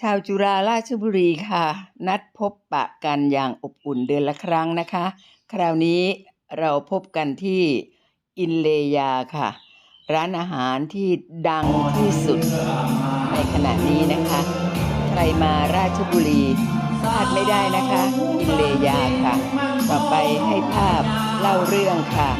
ชาวจุฬาราชบุรีค่ะ นัดพบปะกันอย่างอบอุ่นเดือนละครั้งนะคะ คราวนี้เราพบกันที่อินเลยาค่ะ ร้านอาหารที่ดังที่สุดในขณะนี้นะคะ ใครมาราชบุรีพลาดไม่ได้นะคะ อินเลยาค่ะ ต่อไปให้ภาพเล่าเรื่องค่ะ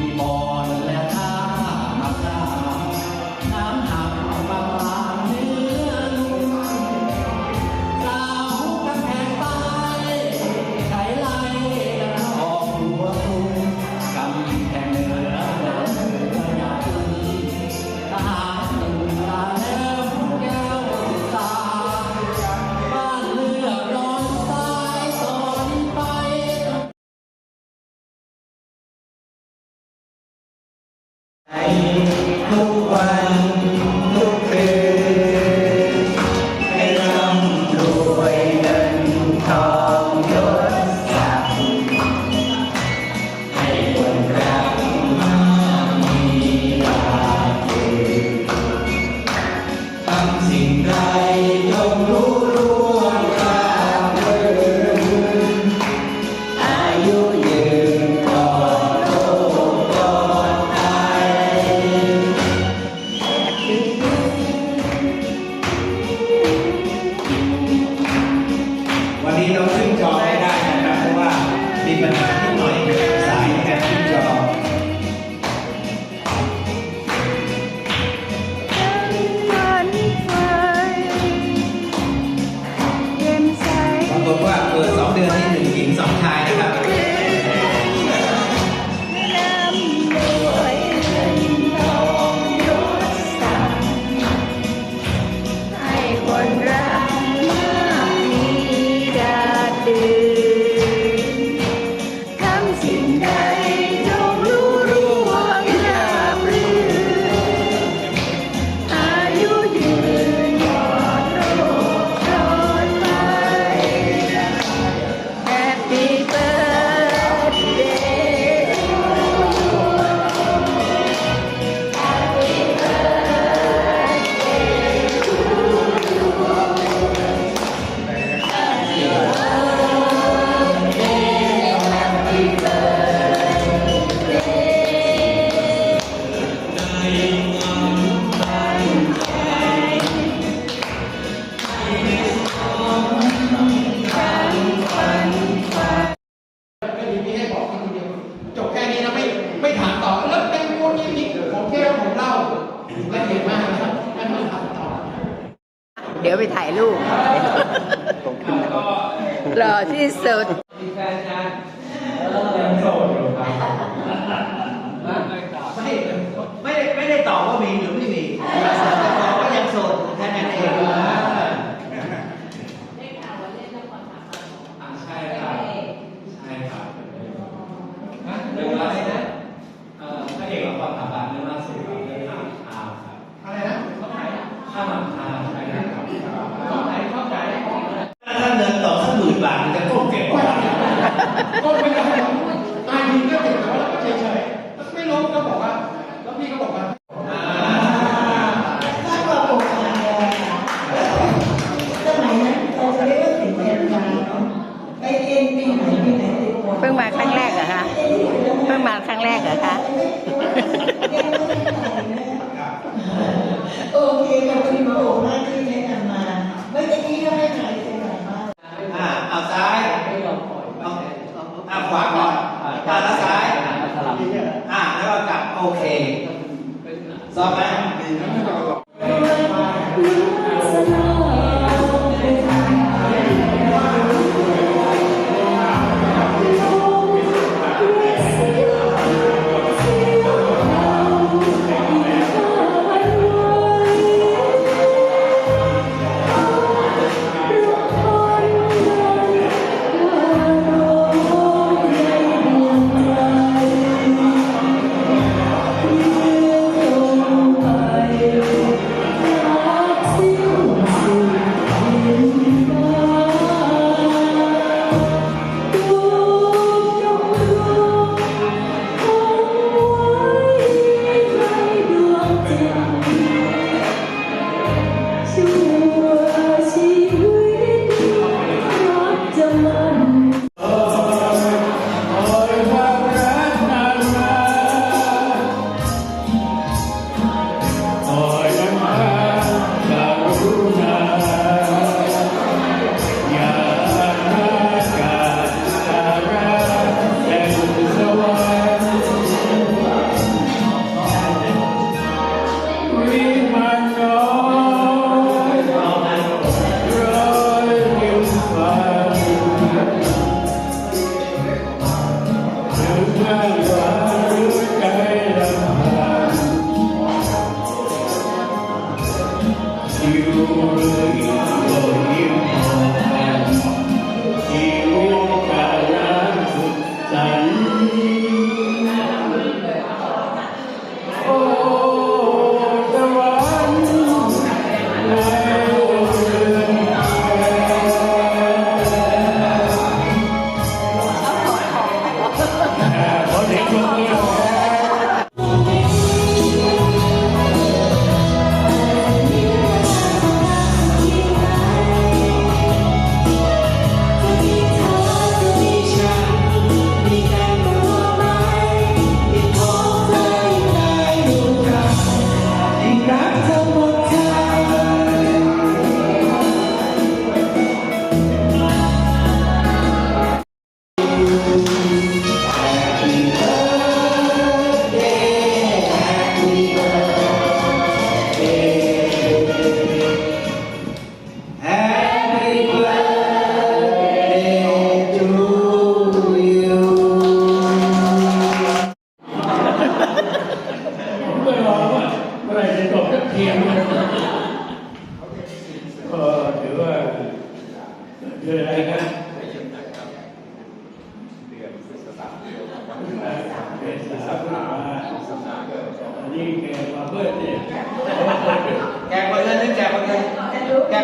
của các bạn vừa 6 điểm ดี๋ยวไปถ่ายรูปหล่อที่สุดไม่ไม่ได้ตอบว่ามีหรือ กเหรอคะโอเคขอบคุณมาโอมากที่แนะนำมา ไม่ตะกี้ก็ไม่ค่ะ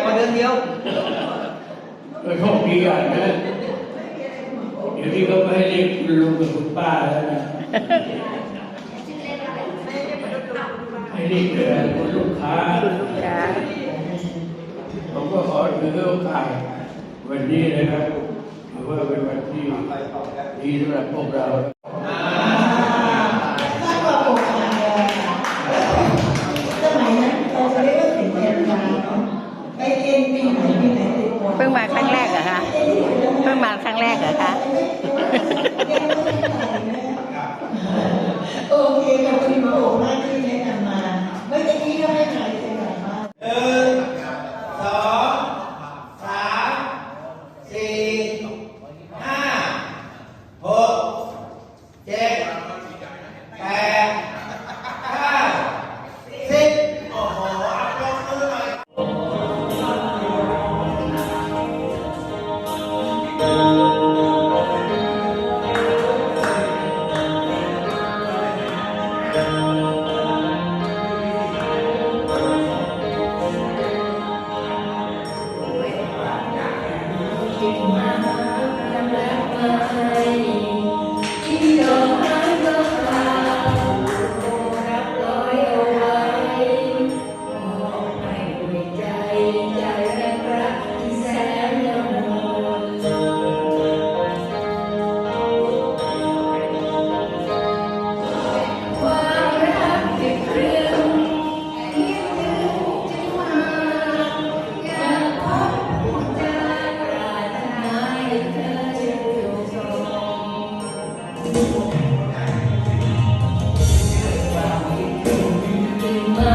แกกว่าเดือนเดียวก็โชคดีอย่างนะเดี๋ยวนี้เขาไม่ให้เรียกคุณลุงกับคุณป้าแล้วนะให้เรียกเอ่อคุณลูกค้าจ้าผมก็ขอถือโอกาสวันนี้นะครับถือว่าเป็นวันที่ดีสำหรับพวกเรา เพิ่งมาครั้งแรกเหรอคะ เพิ่งมาครั้งแรกเหรอคะ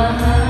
ด้